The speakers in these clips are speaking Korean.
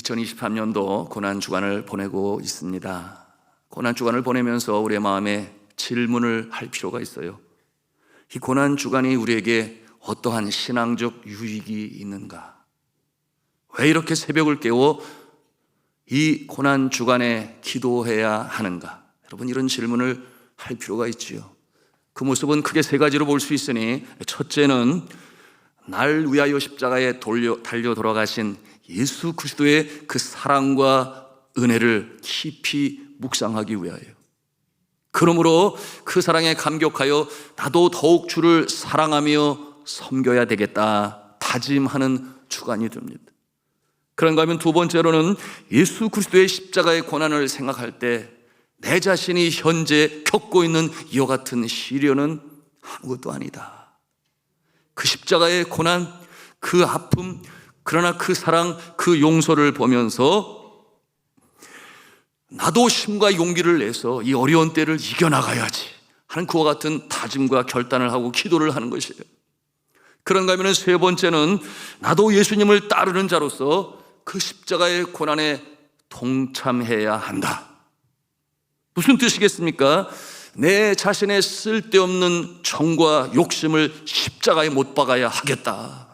2023년도 고난 주간을 보내고 있습니다. 고난 주간을 보내면서 우리의 마음에 질문을 할 필요가 있어요. 이 고난 주간이 우리에게 어떠한 신앙적 유익이 있는가? 왜 이렇게 새벽을 깨워 이 고난 주간에 기도해야 하는가? 여러분 이런 질문을 할 필요가 있지요. 그 모습은 크게 세 가지로 볼 수 있으니 첫째는 날 위하여 십자가에 돌려, 달려 돌아가신 예수 그리스도의 그 사랑과 은혜를 깊이 묵상하기 위하여. 그러므로 그 사랑에 감격하여 나도 더욱 주를 사랑하며 섬겨야 되겠다 다짐하는 주간이 됩니다. 그런가 하면 두 번째로는 예수 그리스도의 십자가의 고난을 생각할 때 내 자신이 현재 겪고 있는 이와 같은 시련은 아무것도 아니다. 그 십자가의 고난, 그 아픔, 그러나 그 사랑, 그 용서를 보면서 나도 힘과 용기를 내서 이 어려운 때를 이겨나가야지 하는 그와 같은 다짐과 결단을 하고 기도를 하는 것이에요. 그런가 하면 세 번째는 나도 예수님을 따르는 자로서 그 십자가의 고난에 동참해야 한다. 무슨 뜻이겠습니까? 내 자신의 쓸데없는 정과 욕심을 십자가에 못 박아야 하겠다.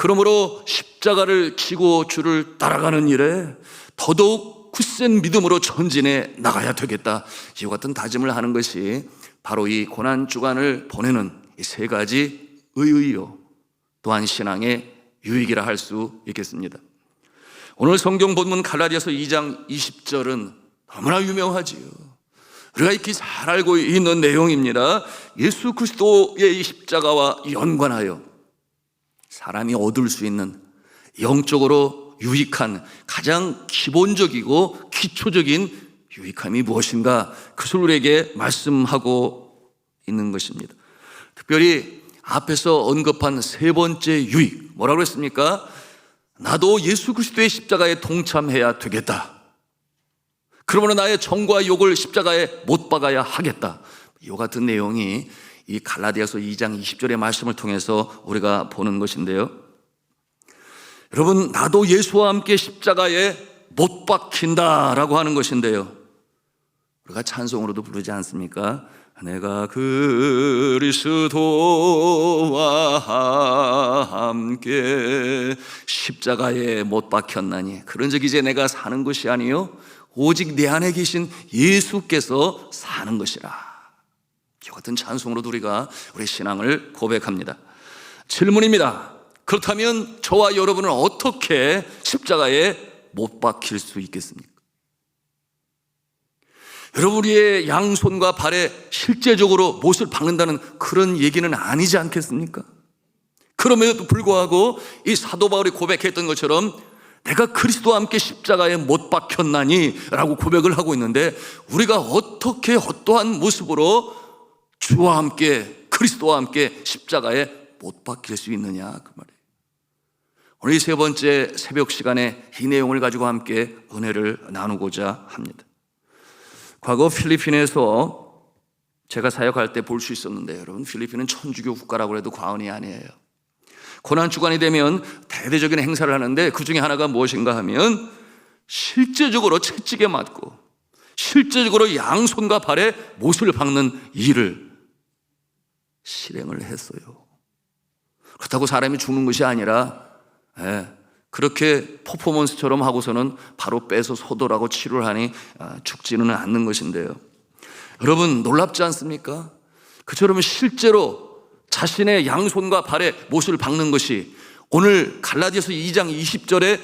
그러므로 십자가를 지고 주를 따라가는 일에 더더욱 굳센 믿음으로 전진해 나가야 되겠다. 이와 같은 다짐을 하는 것이 바로 이 고난 주간을 보내는 이 세 가지 의의요. 또한 신앙의 유익이라 할 수 있겠습니다. 오늘 성경 본문 갈라디아서 2장 20절은 너무나 유명하지요. 우리가 익히 잘 알고 있는 내용입니다. 예수 그리스도의 이 십자가와 연관하여 사람이 얻을 수 있는 영적으로 유익한 가장 기본적이고 기초적인 유익함이 무엇인가 그것을 우리에게 말씀하고 있는 것입니다. 특별히 앞에서 언급한 세 번째 유익 뭐라고 했습니까? 나도 예수 그리스도의 십자가에 동참해야 되겠다. 그러므로 나의 정과 욕을 십자가에 못 박아야 하겠다. 이 같은 내용이 이 갈라디아서 2장 20절의 말씀을 통해서 우리가 보는 것인데요. 여러분, 나도 예수와 함께 십자가에 못 박힌다라고 하는 것인데요. 우리가 찬송으로도 부르지 않습니까? 내가 그리스도와 함께 십자가에 못 박혔나니 그런 적 이제 내가 사는 것이 아니요 오직 내 안에 계신 예수께서 사는 것이라. 이 같은 찬송으로도 우리가 우리 신앙을 고백합니다. 질문입니다. 그렇다면 저와 여러분은 어떻게 십자가에 못 박힐 수 있겠습니까? 여러분의 양손과 발에 실제적으로 못을 박는다는 그런 얘기는 아니지 않겠습니까? 그럼에도 불구하고 이 사도 바울이 고백했던 것처럼 내가 그리스도와 함께 십자가에 못 박혔나니 라고 고백을 하고 있는데 우리가 어떻게 어떠한 모습으로 주와 함께 그리스도와 함께 십자가에 못 박힐 수 있느냐 그 말이에요. 오늘 이 세 번째 새벽 시간에 이 내용을 가지고 함께 은혜를 나누고자 합니다. 과거 필리핀에서 제가 사역할 때 볼 수 있었는데 여러분 필리핀은 천주교 국가라고 해도 과언이 아니에요. 고난 주간이 되면 대대적인 행사를 하는데 그 중에 하나가 무엇인가 하면 실제적으로 채찍에 맞고 실제적으로 양손과 발에 못을 박는 일을 실행을 했어요. 그렇다고 사람이 죽는 것이 아니라 예, 그렇게 퍼포먼스처럼 하고서는 바로 빼서 소돌하고 치료를 하니 아, 죽지는 않는 것인데요. 여러분 놀랍지 않습니까? 그처럼 실제로 자신의 양손과 발에 못을 박는 것이 오늘 갈라디아서 2장 20절에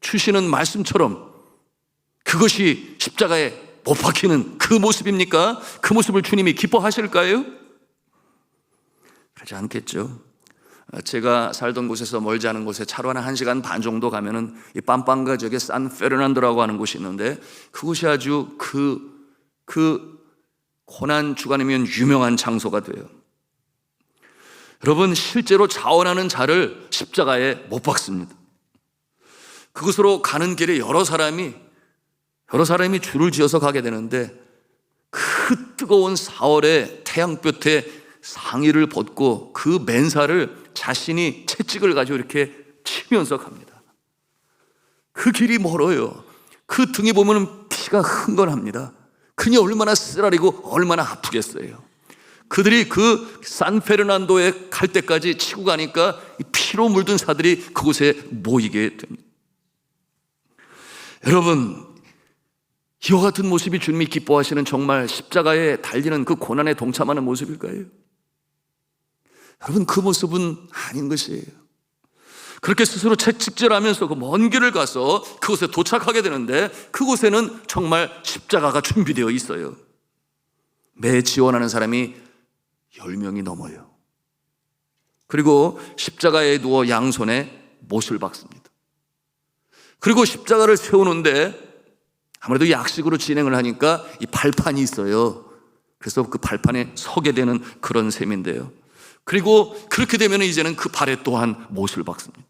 주시는 말씀처럼 그것이 십자가에 못 박히는 그 모습입니까? 그 모습을 주님이 기뻐하실까요? 그러지 않겠죠. 제가 살던 곳에서 멀지 않은 곳에 차로 한 1시간 반 정도 가면은 이 빰빵가 저게 산 페르난도라고 하는 곳이 있는데 그곳이 아주 그, 그 고난 주간이면 유명한 장소가 돼요. 여러분, 실제로 자원하는 자를 십자가에 못 박습니다. 그곳으로 가는 길에 여러 사람이, 여러 사람이 줄을 지어서 가게 되는데 그 뜨거운 4월의 태양볕에 상의를 벗고 그 맨살을 자신이 채찍을 가지고 이렇게 치면서 갑니다. 그 길이 멀어요. 그 등에 보면 피가 흥건합니다. 그니 얼마나 쓰라리고 얼마나 아프겠어요. 그들이 그 산페르난도에 갈 때까지 치고 가니까 이 피로 물든 사들이 그곳에 모이게 됩니다. 여러분, 이와 같은 모습이 주님이 기뻐하시는 정말 십자가에 달리는 그 고난에 동참하는 모습일까요? 여러분, 그 모습은 아닌 것이에요. 그렇게 스스로 채찍질하면서 그 먼 길을 가서 그곳에 도착하게 되는데 그곳에는 정말 십자가가 준비되어 있어요. 매 지원하는 사람이 10명이 넘어요. 그리고 십자가에 누워 양손에 못을 박습니다. 그리고 십자가를 세우는데 아무래도 약식으로 진행을 하니까 이 발판이 있어요. 그래서 그 발판에 서게 되는 그런 셈인데요. 그리고 그렇게 되면 이제는 그 발에 또한 못을 박습니다.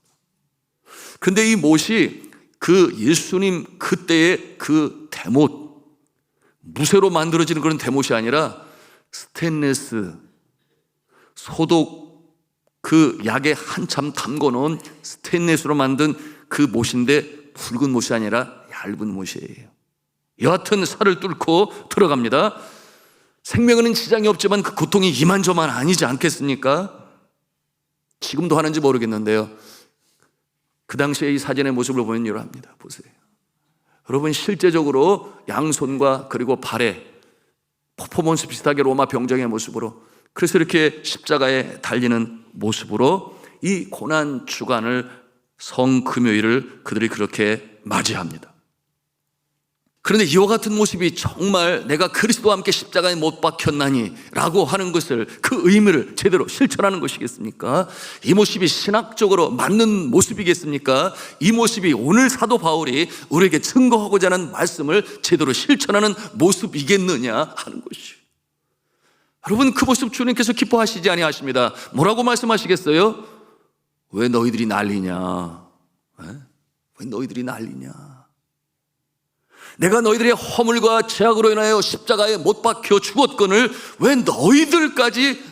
근데 이 못이 그 예수님 그때의 그 대못, 무쇠로 만들어지는 그런 대못이 아니라 스테인레스, 소독 그 약에 한참 담궈 놓은 스테인레스로 만든 그 못인데 붉은 못이 아니라 얇은 못이에요. 여하튼 살을 뚫고 들어갑니다. 생명에는 지장이 없지만 그 고통이 이만저만 아니지 않겠습니까? 지금도 하는지 모르겠는데요. 그 당시에 이 사진의 모습을 보면 이러합니다. 보세요. 여러분 실제적으로 양손과 그리고 발에 퍼포먼스 비슷하게 로마 병정의 모습으로 그래서 이렇게 십자가에 달리는 모습으로 이 고난 주간을 성금요일을 그들이 그렇게 맞이합니다. 그런데 이와 같은 모습이 정말 내가 그리스도와 함께 십자가에 못 박혔나니 라고 하는 것을 그 의미를 제대로 실천하는 것이겠습니까? 이 모습이 신학적으로 맞는 모습이겠습니까? 이 모습이 오늘 사도 바울이 우리에게 증거하고자 하는 말씀을 제대로 실천하는 모습이겠느냐 하는 것이. 여러분 그 모습 주님께서 기뻐하시지 아니하십니다. 뭐라고 말씀하시겠어요? 왜 너희들이 난리냐? 왜? 왜 너희들이 난리냐? 내가 너희들의 허물과 죄악으로 인하여 십자가에 못 박혀 죽었건을 왜 너희들까지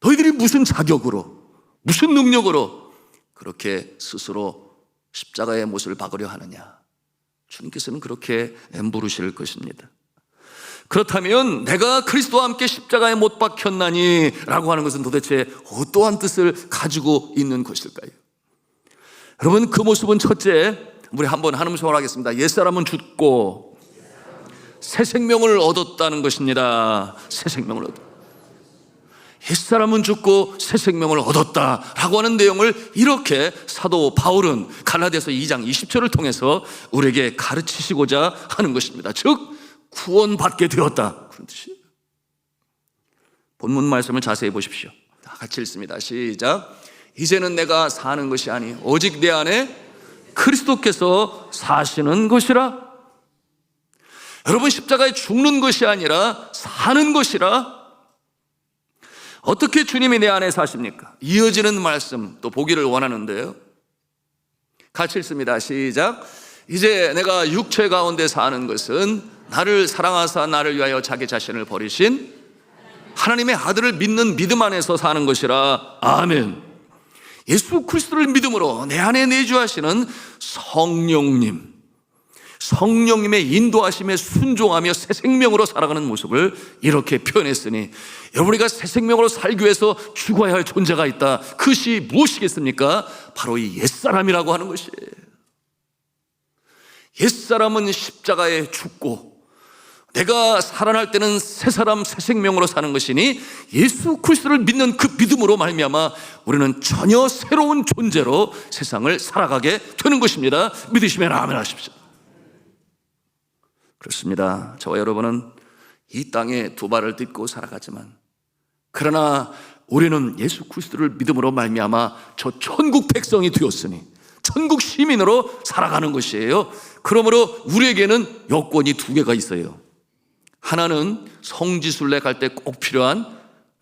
너희들이 무슨 자격으로 무슨 능력으로 그렇게 스스로 십자가의 못을 박으려 하느냐? 주님께서는 그렇게 물으실 것입니다. 그렇다면 내가 그리스도와 함께 십자가에 못 박혔나니 라고 하는 것은 도대체 어떠한 뜻을 가지고 있는 것일까요? 여러분 그 모습은 첫째 우리 한번 하는 소원 하겠습니다. 옛사람은 죽고 새 생명을 얻었다는 것입니다. 새 생명을 얻. 옛사람은 죽고 새 생명을 얻었다라고 하는 내용을 이렇게 사도 바울은 갈라디아서 2장 20절을 통해서 우리에게 가르치시고자 하는 것입니다. 즉 구원받게 되었다 그런 뜻이에요. 본문 말씀을 자세히 보십시오. 다 같이 읽습니다. 시작. 이제는 내가 사는 것이 아니 오직 내 안에 그리스도께서 사시는 것이라. 여러분 십자가에 죽는 것이 아니라 사는 것이라. 어떻게 주님이 내 안에 사십니까? 이어지는 말씀 또 보기를 원하는데요. 같이 읽습니다. 시작. 이제 내가 육체 가운데 사는 것은 나를 사랑하사 나를 위하여 자기 자신을 버리신 하나님의 아들을 믿는 믿음 안에서 사는 것이라. 아멘. 예수 그리스도를 믿음으로 내 안에 내주하시는 성령님, 성령님의 인도하심에 순종하며 새 생명으로 살아가는 모습을 이렇게 표현했으니 여러분이가 새 생명으로 살기 위해서 죽어야 할 존재가 있다. 그것이 무엇이겠습니까? 바로 이 옛사람이라고 하는 것이에요. 옛사람은 십자가에 죽고 내가 살아날 때는 새 사람 새 생명으로 사는 것이니 예수 그리스도를 믿는 그 믿음으로 말미암아 우리는 전혀 새로운 존재로 세상을 살아가게 되는 것입니다. 믿으시면 아멘 하십시오. 그렇습니다. 저와 여러분은 이 땅에 두 발을 딛고 살아가지만 그러나 우리는 예수 그리스도를 믿음으로 말미암아 저 천국 백성이 되었으니 천국 시민으로 살아가는 것이에요. 그러므로 우리에게는 여건이 두 개가 있어요. 하나는 성지순례 갈 때 꼭 필요한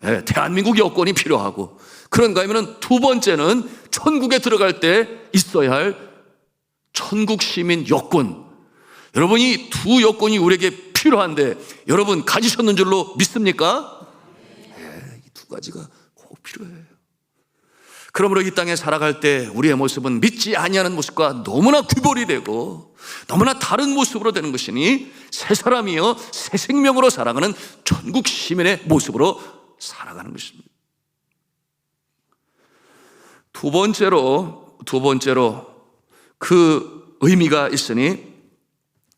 예, 대한민국 여권이 필요하고 그런가 하면 두 번째는 천국에 들어갈 때 있어야 할 천국 시민 여권. 여러분 이 두 여권이 우리에게 필요한데 여러분 가지셨는 줄로 믿습니까? 예, 이두 가지가 꼭 필요해요. 그러므로 이 땅에 살아갈 때 우리의 모습은 믿지 아니하는 모습과 너무나 구별이 되고 너무나 다른 모습으로 되는 것이니 새 사람이요 새 생명으로 살아가는 전국 시민의 모습으로 살아가는 것입니다. 두 번째로 두 번째로 그 의미가 있으니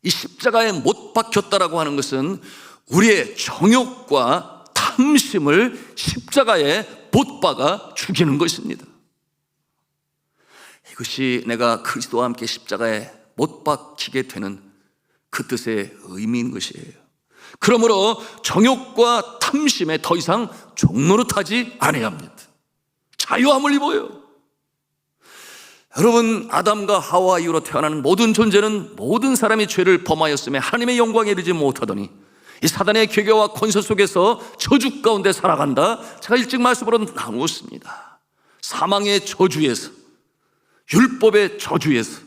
이 십자가에 못 박혔다라고 하는 것은 우리의 정욕과 탐심을 십자가에 못 박아 죽이는 것입니다. 이것이 내가 그리스도와 함께 십자가에 못 박히게 되는 그 뜻의 의미인 것이에요. 그러므로 정욕과 탐심에 더 이상 종노릇하지 아니야 합니다. 자유함을 입어요. 여러분 아담과 하와 이후로 태어나는 모든 존재는 모든 사람이 죄를 범하였음에 하나님의 영광에 이르지 못하더니 이 사단의 괴계와 권세 속에서 저주 가운데 살아간다. 제가 일찍 말씀으로 나누었습니다. 사망의 저주에서 율법의 저주에서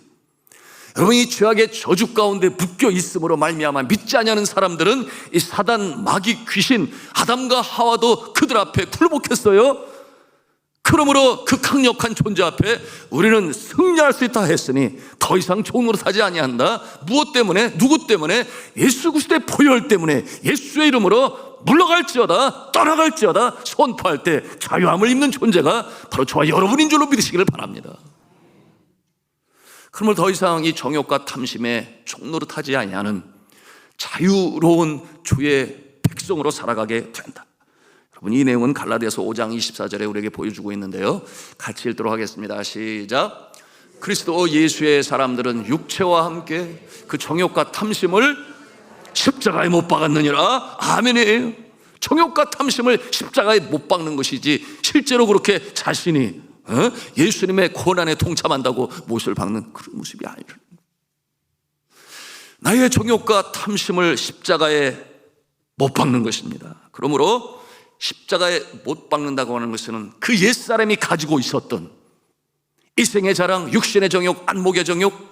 여러분 이 죄악의 저주 가운데 묶여 있음으로 말미암아 믿지 않냐는 사람들은 이 사단 마귀 귀신 아담과 하와도 그들 앞에 굴복했어요. 그러므로 그 강력한 존재 앞에 우리는 승리할 수 있다 했으니 더 이상 종으로 사지 아니한다. 무엇 때문에? 누구 때문에? 예수 그리스도의 보혈 때문에 예수의 이름으로 물러갈지어다 떠나갈지어다 선포할 때 자유함을 입는 존재가 바로 저와 여러분인 줄로 믿으시기를 바랍니다. 그러므로 더 이상 이 정욕과 탐심에 종노릇하지 아니하는 자유로운 주의 백성으로 살아가게 된다. 여러분 이 내용은 갈라디아서 5장 24절에 우리에게 보여주고 있는데요. 같이 읽도록 하겠습니다. 시작. 그리스도 예수의 사람들은 육체와 함께 그 정욕과 탐심을 십자가에 못 박았느니라. 아멘이에요. 정욕과 탐심을 십자가에 못 박는 것이지 실제로 그렇게 자신이 어? 예수님의 고난에 동참한다고 못을 박는 그런 모습이 아니라 나의 정욕과 탐심을 십자가에 못 박는 것입니다. 그러므로 십자가에 못 박는다고 하는 것은 그 옛사람이 가지고 있었던 이생의 자랑, 육신의 정욕, 안목의 정욕,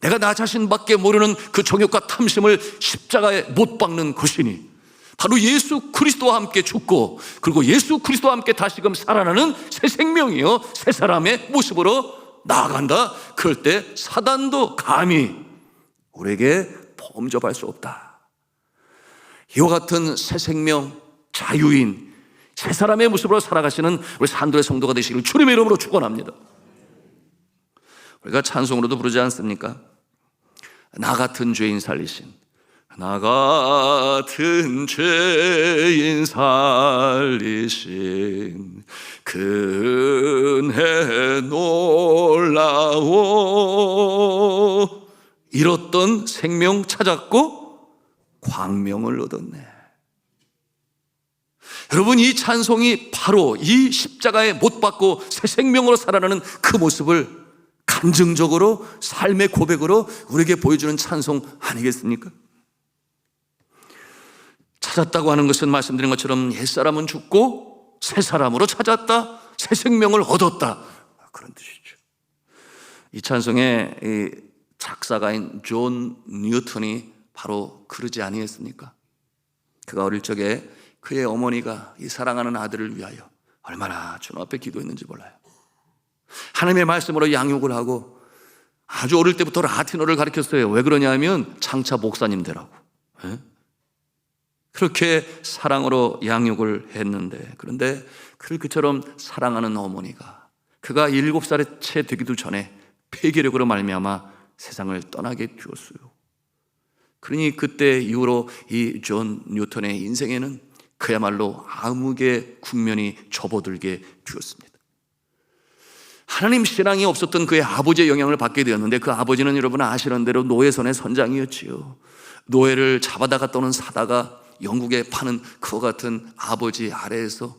내가 나 자신밖에 모르는 그 정욕과 탐심을 십자가에 못 박는 것이니 바로 예수 그리스도와 함께 죽고 그리고 예수 그리스도와 함께 다시금 살아나는 새 생명이요 새 사람의 모습으로 나아간다. 그럴 때 사단도 감히 우리에게 범접할 수 없다. 이와 같은 새 생명, 자유인, 새 사람의 모습으로 살아가시는 우리 산도의 성도가 되시기를 주님의 이름으로 축원합니다. 우리가 찬송으로도 부르지 않습니까? 나 같은 죄인 살리신 나 같은 죄인 살리신 그 은혜 놀라워 잃었던 생명 찾았고 광명을 얻었네. 여러분 이 찬송이 바로 이 십자가에 못 박고 새 생명으로 살아나는 그 모습을 간증적으로 삶의 고백으로 우리에게 보여주는 찬송 아니겠습니까? 찾았다고 하는 것은 말씀드린 것처럼 옛사람은 죽고 새 사람으로 찾았다, 새 생명을 얻었다. 그런 뜻이죠. 이 찬송의 이 작사가인 존 뉴턴이 바로 그러지 아니했습니까? 그가 어릴 적에 그의 어머니가 이 사랑하는 아들을 위하여 얼마나 주님 앞에 기도했는지 몰라요. 하나님의 말씀으로 양육을 하고 아주 어릴 때부터 라틴어를 가르쳤어요. 왜 그러냐면 장차 목사님 되라고. 예? 그렇게 사랑으로 양육을 했는데 그런데 그를 그처럼 사랑하는 어머니가 그가 일곱 살에 채 되기도 전에 폐기력으로 말미암아 세상을 떠나게 되었어요. 그러니 그때 이후로 이 존 뉴턴의 인생에는 그야말로 암흑의 국면이 접어들게 되었습니다. 하나님 신앙이 없었던 그의 아버지의 영향을 받게 되었는데 그 아버지는 여러분 아시는 대로 노예선의 선장이었지요. 노예를 잡아다가 또는 사다가 영국에 파는 그와 같은 아버지 아래에서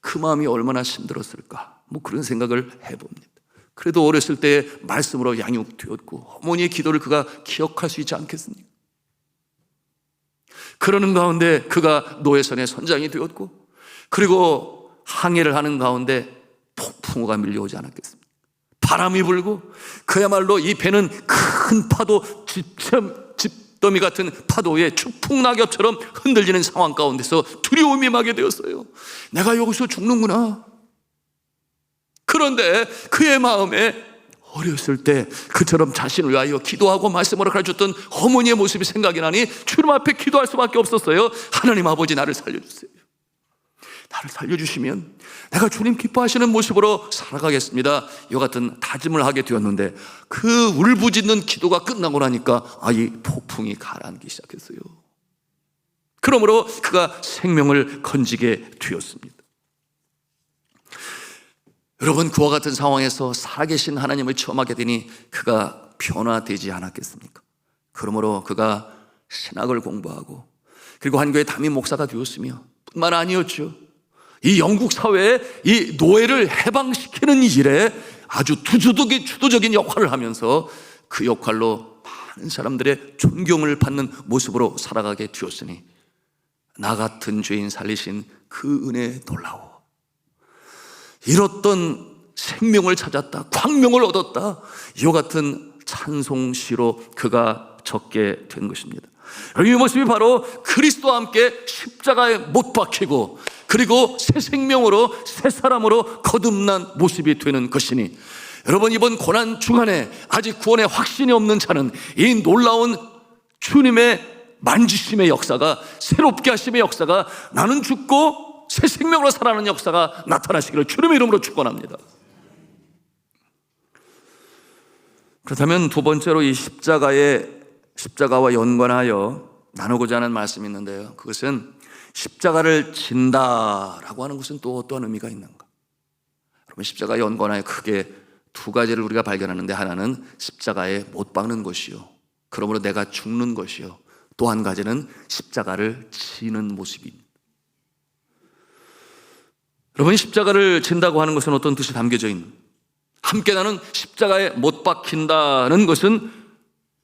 그 마음이 얼마나 힘들었을까. 뭐 그런 생각을 해봅니다. 그래도 어렸을 때 말씀으로 양육되었고 어머니의 기도를 그가 기억할 수 있지 않겠습니까? 그러는 가운데 그가 노예선의 선장이 되었고 그리고 항해를 하는 가운데 폭풍우가 밀려오지 않았겠습니까? 바람이 불고 그야말로 이 배는 큰 파도 집 더미 같은 파도에 추풍 낙엽처럼 흔들리는 상황 가운데서 두려움이 임하게 되었어요. 내가 여기서 죽는구나. 그런데 그의 마음에 어렸을 때 그처럼 자신을 위하여 기도하고 말씀으로 가르쳤던 어머니의 모습이 생각이 나니 주님 앞에 기도할 수밖에 없었어요. 하나님 아버지 나를 살려주세요. 나를 살려주시면 내가 주님 기뻐하시는 모습으로 살아가겠습니다. 이와 같은 다짐을 하게 되었는데 그 울부짖는 기도가 끝나고 나니까 아이 폭풍이 가라앉기 시작했어요. 그러므로 그가 생명을 건지게 되었습니다. 여러분 그와 같은 상황에서 살아계신 하나님을 처음 하게 되니 그가 변화되지 않았겠습니까? 그러므로 그가 신학을 공부하고 그리고 한교의 담임 목사가 되었으며 뿐만 아니었죠. 이 영국 사회에 이 노예를 해방시키는 일에 아주 투주적인 주도적인 역할을 하면서 그 역할로 많은 사람들의 존경을 받는 모습으로 살아가게 되었으니 나 같은 죄인 살리신 그 은혜 놀라워. 잃었던 생명을 찾았다. 광명을 얻었다. 이와 같은 찬송시로 그가 적게 된 것입니다. 이 모습이 바로 그리스도와 함께 십자가에 못 박히고 그리고 새 생명으로 새 사람으로 거듭난 모습이 되는 것이니 여러분 이번 고난 중간에 아직 구원의 확신이 없는 자는 이 놀라운 주님의 만지심의 역사가 새롭게 하심의 역사가 나는 죽고 새 생명으로 살아나는 역사가 나타나시기를 주님의 이름으로 축원합니다. 그렇다면 두 번째로 이 십자가의 십자가와 연관하여 나누고자 하는 말씀이 있는데요. 그것은 십자가를 진다라고 하는 것은 또 어떠한 의미가 있는가? 여러분 십자가 연관하여 크게 두 가지를 우리가 발견하는데 하나는 십자가에 못 박는 것이요. 그러므로 내가 죽는 것이요. 또 한 가지는 십자가를 지는 모습입니다. 여러분 십자가를 진다고 하는 것은 어떤 뜻이 담겨져 있는? 함께 나는 십자가에 못 박힌다는 것은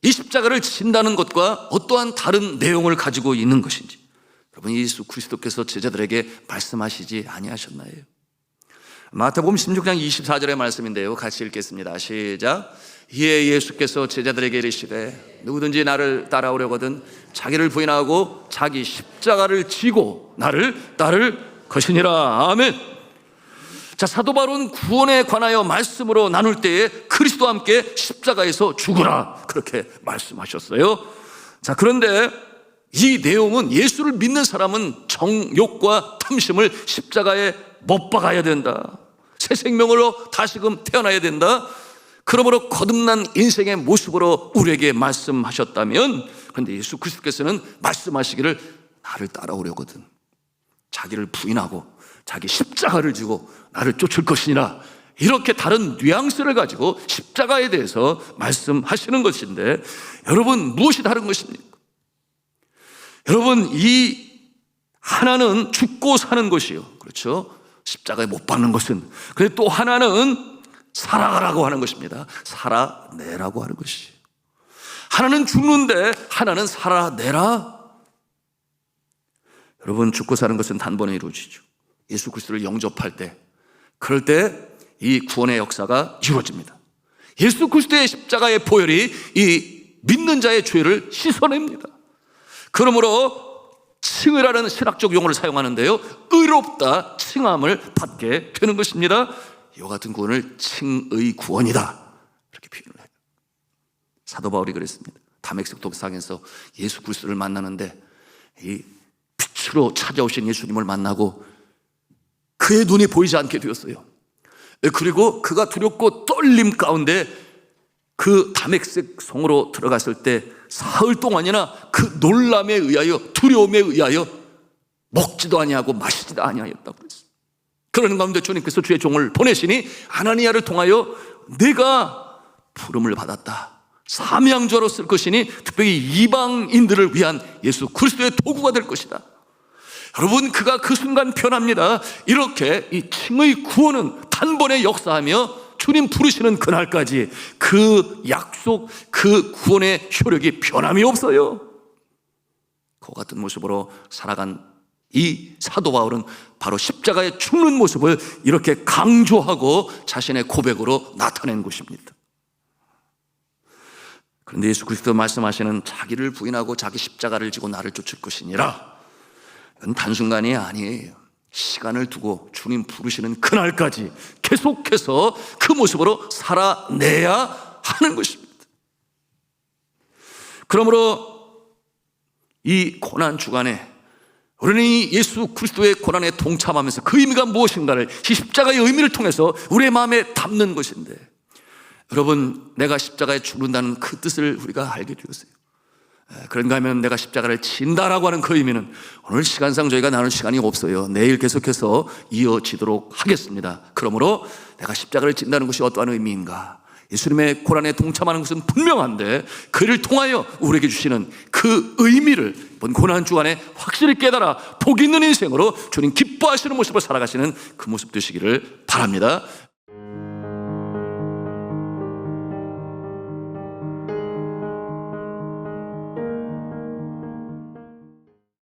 이 십자가를 진다는 것과 어떠한 다른 내용을 가지고 있는 것인지 여러분 예수 그리스도께서 제자들에게 말씀하시지 아니하셨나요? 마태복음 16장 24절의 말씀인데요. 같이 읽겠습니다. 시작. 이에 예수께서 제자들에게 이르시되 누구든지 나를 따라오려거든 자기를 부인하고 자기 십자가를 지고 나를 따를 것이니라. 아멘. 자, 사도 바울은 구원에 관하여 말씀으로 나눌 때에 그리스도와 함께 십자가에서 죽으라. 그렇게 말씀하셨어요. 자, 그런데 이 내용은 예수를 믿는 사람은 정욕과 탐심을 십자가에 못 박아야 된다. 새 생명으로 다시금 태어나야 된다. 그러므로 거듭난 인생의 모습으로 우리에게 말씀하셨다면, 그런데 예수 그리스도께서는 말씀하시기를 나를 따라오려거든. 자기를 부인하고 자기 십자가를 지고 나를 쫓을 것이니라. 이렇게 다른 뉘앙스를 가지고 십자가에 대해서 말씀하시는 것인데, 여러분, 무엇이 다른 것입니까? 여러분, 이 하나는 죽고 사는 것이요. 그렇죠? 십자가에 못 박는 것은. 그런데 또 하나는 살아가라고 하는 것입니다. 살아내라고 하는 것이. 하나는 죽는데 하나는 살아내라. 여러분, 죽고 사는 것은 단번에 이루어지죠. 예수 그리스도를 영접할 때, 그럴 때 이 구원의 역사가 이루어집니다. 예수 그리스도의 십자가의 보혈이 이 믿는 자의 죄를 씻어냅니다. 그러므로 칭의라는 신학적 용어를 사용하는데요. 의롭다 칭함을 받게 되는 것입니다. 이와 같은 구원을 칭의 구원이다. 이렇게 표현을 해요. 사도 바울이 그랬습니다. 다맥스 독상에서 예수 그리스도를 만나는데 이 빛으로 찾아오신 예수님을 만나고 그의 눈이 보이지 않게 되었어요. 그리고 그가 두렵고 떨림 가운데 그 다맥색 성으로 들어갔을 때 사흘 동안이나 그 놀람에 의하여 두려움에 의하여 먹지도 아니하고 마시지도 아니하였다고 그랬어요. 그러는 가운데 주님께서 주의 종을 보내시니 아나니아를 통하여 내가 부름을 받았다. 사명자로 쓸 것이니 특별히 이방인들을 위한 예수 그리스도의 도구가 될 것이다. 여러분 그가 그 순간 변합니다. 이렇게 이 칭의 구원은 단번에 역사하며 주님 부르시는 그날까지 그 약속, 그 구원의 효력이 변함이 없어요. 그 같은 모습으로 살아간 이 사도 바울은 바로 십자가에 죽는 모습을 이렇게 강조하고 자신의 고백으로 나타낸 것입니다. 그런데 예수 그리스도 말씀하시는 자기를 부인하고 자기 십자가를 지고 나를 쫓을 것이니라. 이건 단순간이 아니에요. 시간을 두고 주님 부르시는 그날까지 계속해서 그 모습으로 살아내야 하는 것입니다. 그러므로 이 고난 주간에 우리는 이 예수 그리스도의 고난에 동참하면서 그 의미가 무엇인가를 이 십자가의 의미를 통해서 우리의 마음에 담는 것인데 여러분 내가 십자가에 죽는다는 그 뜻을 우리가 알게 되었어요. 에, 그런가 하면 내가 십자가를 진다라고 하는 그 의미는 오늘 시간상 저희가 나눌 시간이 없어요. 내일 계속해서 이어지도록 하겠습니다. 그러므로 내가 십자가를 진다는 것이 어떠한 의미인가? 예수님의 고난에 동참하는 것은 분명한데 그를 통하여 우리에게 주시는 그 의미를 이번 고난 주간에 확실히 깨달아 복 있는 인생으로 주님 기뻐하시는 모습을 살아가시는 그 모습 되시기를 바랍니다.